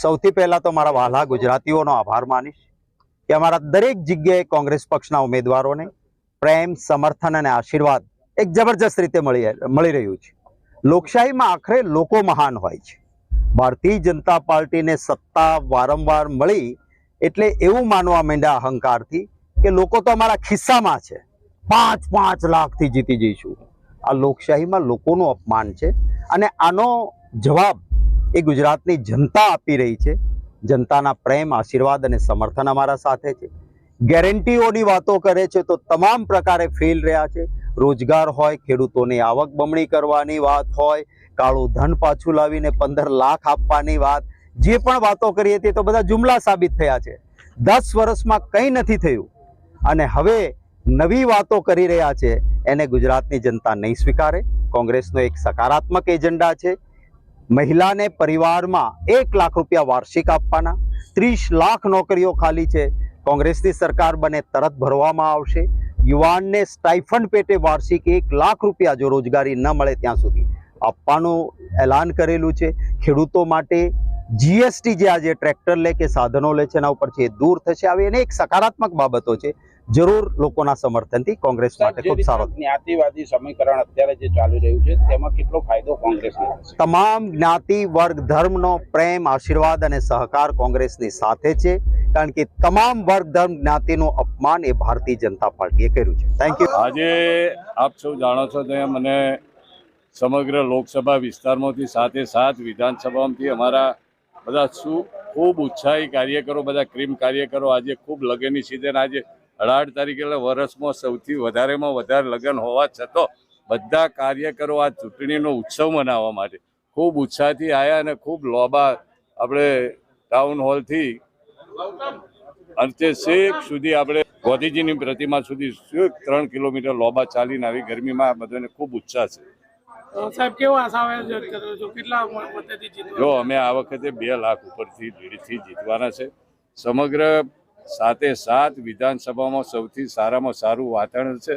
સૌથી પહેલાં તો મારા વહાલા ગુજરાતીઓનો આભાર માનીશ કે અમારા દરેક જગ્યાએ કોંગ્રેસ પક્ષના ઉમેદવારોને પ્રેમ, સમર્થન અને આશીર્વાદ એક જબરજસ્ત રીતે મળી મળી રહ્યું છે. લોકશાહીમાં આખરે લોકો મહાન હોય છે. ભારતીય જનતા પાર્ટીને સત્તા વારંવાર મળી એટલે એવું માનવા માંડ્યા અહંકારથી કે લોકો તો અમારા ખિસ્સામાં છે. પાંચ પાંચ લાખથી જીતી જઈશું. આ લોકશાહીમાં લોકોનું અપમાન છે અને આનો જવાબ એ ગુજરાતની જનતા આપી રહી છે. જનતાના પ્રેમ, આશીર્વાદ અને સમર્થન અમારા સાથે છે. ગેરંટીઓની વાતો કરે છે તો તમામ પ્રકારે ફેલ રહ્યા છે. રોજગાર હોય, ખેડૂતોની આવક બમણી કરવાની વાત હોય, કાળું ધન પાછું લાવીને પંદર લાખ આપવાની વાત, જે પણ વાતો કરી હતી તો બધા જુમલા સાબિત થયા છે. દસ વર્ષમાં કંઈ નથી થયું. અને હવે નવી વાતો કરી રહ્યા છે. એને ગુજરાતની જનતા નહીં સ્વીકારે. કોંગ્રેસનો એક સકારાત્મક એજન્ડા છે. મહિલાને પરિવારમાં એક લાખ રૂપિયા વાર્ષિક આપવાના, ત્રીસ લાખ નોકરીઓ ખાલી છે. કોંગ્રેસની સરકાર બને તરત ભરવામાં આવશે. યુવાનને સ્ટાઇફંડ પેટે વાર્ષિક એક લાખ રૂપિયા જો રોજગારી ન મળે ત્યાં સુધી આપવાનું એલાન કરેલું છે. ખેડૂતો માટે જીએસટી જે આજે ટ્રેક્ટર લે કે સાધનો લે છે એના ઉપરથી એ દૂર થશે. આવી એને એક સકારાત્મક બાબતો છે. જરૂર લોકોના સમર્થનથી કોંગ્રેસ માટે ખૂબ સારો જ્ઞાતિવાદી સમીકરણ અત્યારે જે ચાલી રહ્યું છે તેમાં કેટલો ફાયદો કોંગ્રેસને તમામ જ્ઞાતિ વર્ગ ધર્મનો પ્રેમ આશીર્વાદ અને સહકાર કોંગ્રેસની સાથે છે કારણ કે તમામ વર્ગ ધર્મ જ્ઞાતિનું અપમાન એ ભારતીય જનતા પાર્ટીએ કર્યું છે. થેન્ક યુ આજે આપ સૌ જાણો છો તે મને સમગ્ર લોકસભા વિસ્તારમાંથી સાથે સાથ વિધાનસભામાંથી અમારા બધા શું ખૂબ ઉત્સાહી કાર્યકરો બધા ક્રીમ કાર્યકરો આજે ખૂબ લગેની સીઝન આજે અઢાર તારીખે એટલે વર્ષમાં સૌથી વધારેમાં વધારે લગ્ન હોવા છતાં બધા કાર્યકરો આ ચૂંટણીનો ઉત્સવ મનાવવા માટે ખૂબ ઉત્સાહથી આવ્યા અને ખૂબ લોબા આપણે ટાઉન હોલથી અંતે શેખ સુધી આપણે ગોધીજીની પ્રતિમા સુધી ત્રણ કિલોમીટર લોબા ચાલીને આવી ગરમીમાં આ બધાને ખૂબ ઉત્સાહ છે. જો અમે આ વખતે બે લાખ ઉપરથી લીડથી જીતવાના છે. સમગ્ર સાતે સાત વિધાનસભામાં સૌથી સારામાં સારું વાતાવરણ છે.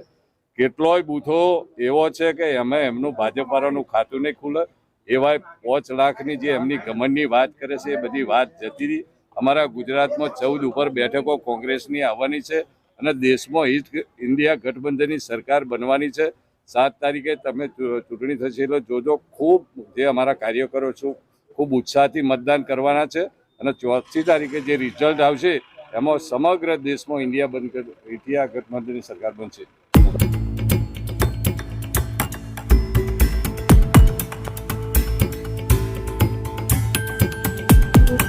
કેટલોય બૂથો એવો છે કે અમે એમનું ભાજપવાળાનું ખાતું નહીં ખુલે. એવા પાંચ લાખની જે એમની ગમનની વાત કરે છે એ બધી વાત જતી રહી. અમારા ગુજરાતમાં ચૌદ ઉપર બેઠકો કોંગ્રેસની આવવાની છે અને દેશમાં હિત ઇન્ડિયા ગઠબંધનની સરકાર બનવાની છે. સાત તારીખે તમે ચૂંટણી થશે એટલે જોજો, ખૂબ જે અમારા કાર્યકરો છું, ખૂબ ઉત્સાહથી મતદાન કરવાના છે. અને ચોથી તારીખે જે રિઝલ્ટ આવશે એમાં સમગ્ર દેશમાં ઇન્ડિયા બંધ ઇન્ડિયા ગઠબંધનની સરકાર બનશે.